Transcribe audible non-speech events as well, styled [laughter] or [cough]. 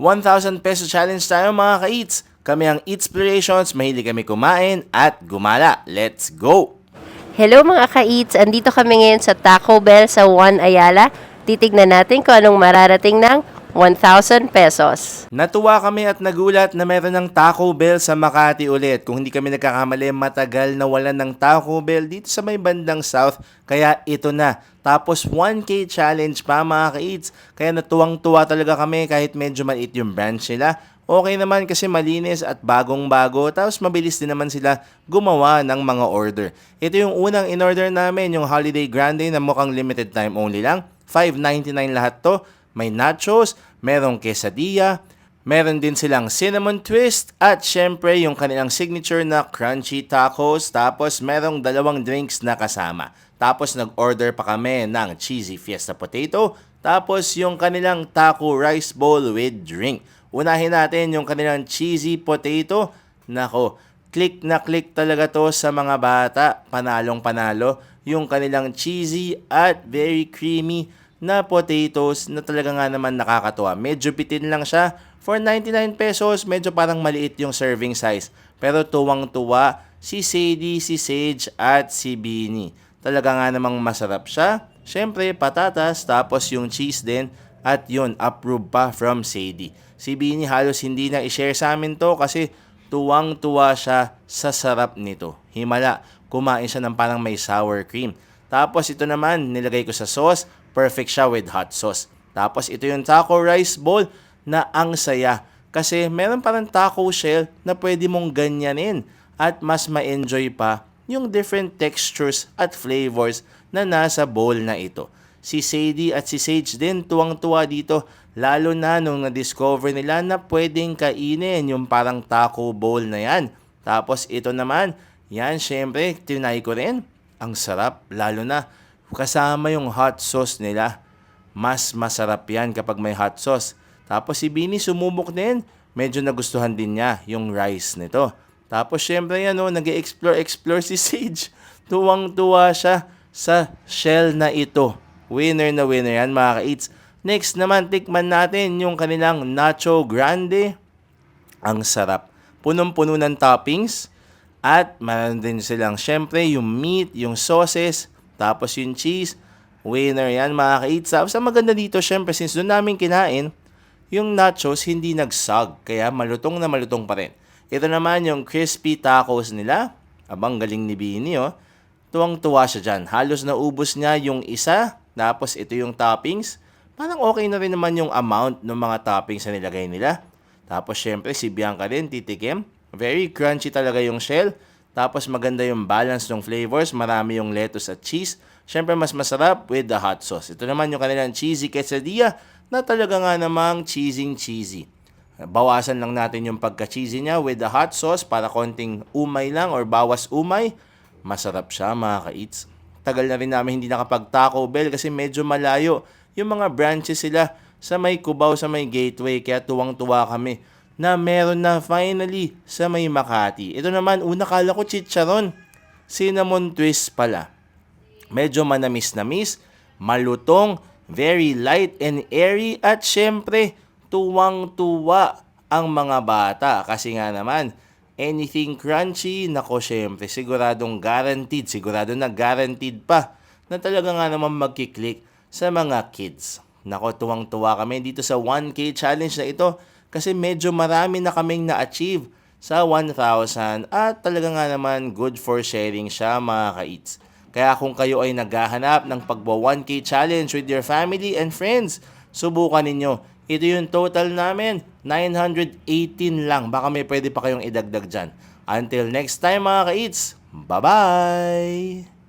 1,000 peso challenge tayo mga ka-eats. Kami ang Eatspirations, mahilig kami kumain at gumala. Let's go! Hello mga ka-eats! Andito kami ngayon sa Taco Bell sa Juan Ayala. Titignan natin kung anong mararating ng 1,000 pesos. Natuwa kami at nagulat na meron ng Taco Bell sa Makati ulit. Kung hindi kami nagkakamali, matagal na wala ng Taco Bell dito sa may bandang south. Kaya ito na. Tapos 1K challenge pa mga ka-eats. Kaya natuwang-tuwa talaga kami kahit medyo maliit yung branch nila. Okay naman kasi malinis at bagong-bago. Tapos mabilis din naman sila gumawa ng mga order. Ito yung unang in-order namin, yung Holiday Grande na mukhang limited time only lang. 5.99 lahat to. May nachos, merong quesadilla, meron din silang cinnamon twist, at syempre yung kanilang signature na crunchy tacos, tapos merong dalawang drinks na kasama. Tapos nag-order pa kami ng cheesy fiesta potato, tapos yung kanilang taco rice bowl with drink. Unahin natin yung kanilang cheesy potato. Nako, click na click talaga to sa mga bata. Panalong panalo. Yung kanilang cheesy at very creamy na potatoes na talaga nga naman nakakatuwa. Medyo bitin lang siya. For 99 pesos, medyo parang maliit yung serving size. Pero tuwang-tuwa si Sadie, si Sage at si Beanie. Talaga nga namang masarap siya. Siyempre, patatas, tapos yung cheese din. At yun, approve pa from Sadie. Si Beanie halos hindi na i-share sa amin to kasi tuwang-tuwa siya sa sarap nito. Himala, kumain siya ng parang may sour cream. Tapos ito naman, nilagay ko sa sauce, perfect siya with hot sauce. Tapos ito yung taco rice bowl na ang saya. Kasi meron parang taco shell na pwede mong ganyanin at mas ma-enjoy pa yung different textures at flavors na nasa bowl na ito. Si Sadie at si Sage din tuwang-tuwa dito lalo na nung na-discover nila na pwedeng kainin yung parang taco bowl na yan. Tapos ito naman, yan syempre, tinay ko rin. Ang sarap, lalo na kasama yung hot sauce nila. Mas masarap yan kapag may hot sauce. Tapos si Bini sumubok din. Medyo nagustuhan din niya yung rice nito. Tapos syempre yan o, nag-explore-explore si [laughs] Sage. Tuwang-tuwa siya sa shell na ito. Winner na winner yan mga ka-eats. Next naman, tikman natin yung kanilang Nacho Grande. Ang sarap. Punong-puno ng toppings. At meron din silang syempre yung meat, yung sauces, tapos yung cheese. Winner yan mga ka-eats. Tapos ang maganda dito, syempre since doon namin kinain, yung nachos hindi nagsag. Kaya malutong na malutong pa rin. Ito naman yung crispy tacos nila. Abang galing ni Bini oh. Tuwang-tuwa siya dyan. Halos naubos niya yung isa. Tapos ito yung toppings. Parang okay na rin naman yung amount ng mga toppings na nilagay nila. Tapos syempre si Bianca rin titikim. Very crunchy talaga yung shell. Tapos maganda yung balance ng flavors. Marami yung lettuce at cheese. Syempre mas masarap with the hot sauce. Ito naman yung kanilang cheesy quesadilla na talaga nga namang cheesing cheesy. Bawasan lang natin yung pagka-cheesy niya with the hot sauce para konting umay lang or bawas umay. Masarap siya mga ka-eats. Tagal na rin namin hindi nakapag Taco Bell kasi medyo malayo yung mga branches sila sa may Cubao, sa may Gateway. Kaya tuwang-tuwa kami na meron na finally sa may Makati. Ito naman, una kala ko chicharon. Cinnamon twist pala. Medyo manamis-namis, malutong, very light and airy at syempre, tuwang-tuwa ang mga bata. Kasi nga naman, anything crunchy, nako syempre, siguradong guaranteed, sigurado na guaranteed pa na talaga nga naman magkiklik sa mga kids. Nako, tuwang-tuwa kami dito sa 1K challenge na ito kasi medyo marami na kaming na-achieve sa 1,000 at talaga nga naman good for sharing siya mga ka-eats. Kaya kung kayo ay naghahanap ng pagbo 1K challenge with your family and friends, subukan ninyo. Ito yung total namin, 918 lang. Baka may pwede pa kayong idagdag dyan. Until next time mga ka-eats, bye-bye!